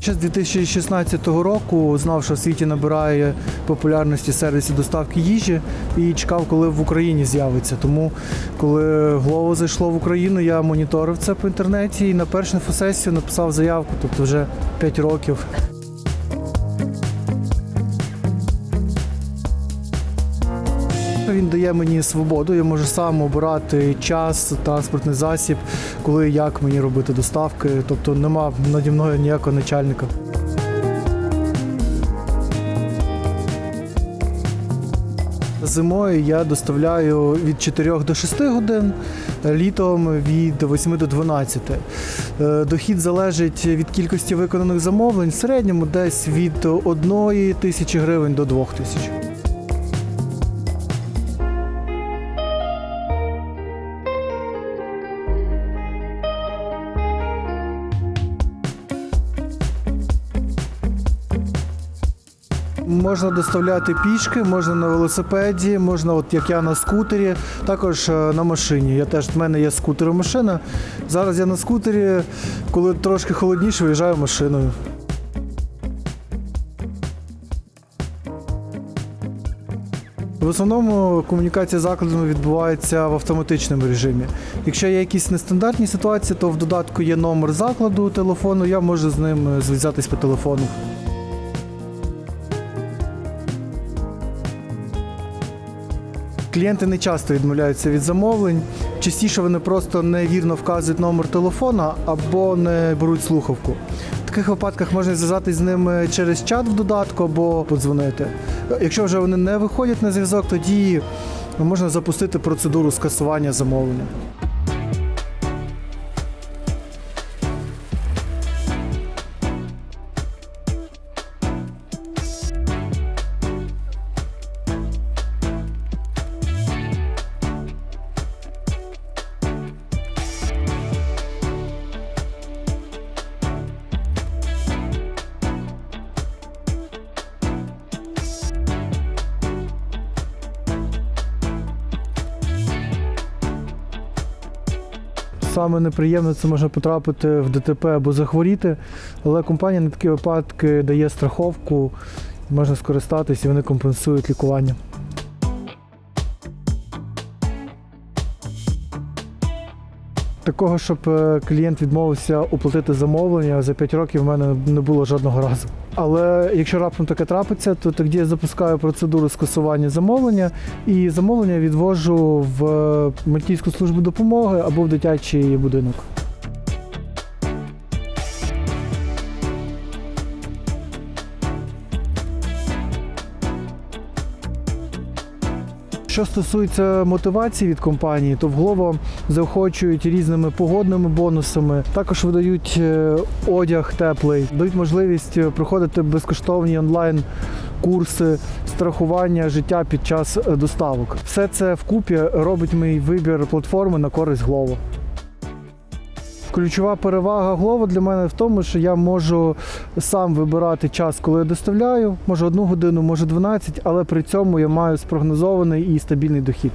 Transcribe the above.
Ще з 2016 року знав, що в світі набирає популярності сервісів доставки їжі і чекав, коли в Україні з'явиться. Тому, коли Glovo зайшло в Україну, я моніторив це по інтернеті і на першу фосесію написав заявку, тобто вже 5 років. Він дає мені свободу, я можу сам обирати час, транспортний засіб, коли і як мені робити доставки. Тобто нема наді мною ніякого начальника. Зимою я доставляю від 4 до 6 годин, літом від 8 до 12. Е, Дохід залежить від кількості виконаних замовлень, в середньому десь від 1 тисячі гривень до 2 тисяч. Можна доставляти пішки, можна на велосипеді, можна, от як я на скутері, також е, на машині. Я теж в мене є скутер машина. Зараз я на скутері, коли трошки холодніше, виїжджаю машиною. В основному комунікація з закладами відбувається в автоматичному режимі. Якщо є якісь нестандартні ситуації, то в додатку є номер закладу телефону, я можу з ним е, зв'язатись по телефону. Клієнти не часто відмовляються від замовлень. Частіше вони просто невірно вказують номер телефона або не беруть слухавку. В таких випадках можна зв'язатись з ними через чат в додатку або подзвонити. Якщо вже вони не виходять на зв'язок, тоді можна запустити процедуру скасування замовлення. Саме неприємне це можна потрапити в ДТП або захворіти, але компанія на такі випадки дає страховку, можна скористатись і вони компенсують лікування. Такого, щоб е, клієнт відмовився оплатити замовлення за 5 років, в мене не було жодного разу. Але якщо раптом таке трапиться, то тоді я запускаю процедуру скасування замовлення і замовлення відвожу в Мальтійську службу допомоги або в дитячий будинок. Що стосується мотивації від компанії, то в Glovo заохочують різними погодними бонусами. Також видають е, одяг теплий, дають можливість е, проходити безкоштовні онлайн курси страхування життя під час е, доставок. Все це вкупі робить мій вибір платформи на користь Glovo. Ключова перевага Glovo для мене в тому, що я можу сам вибирати час, коли я доставляю. Може одну годину, може 12, але при цьому я маю спрогнозований і стабільний дохід.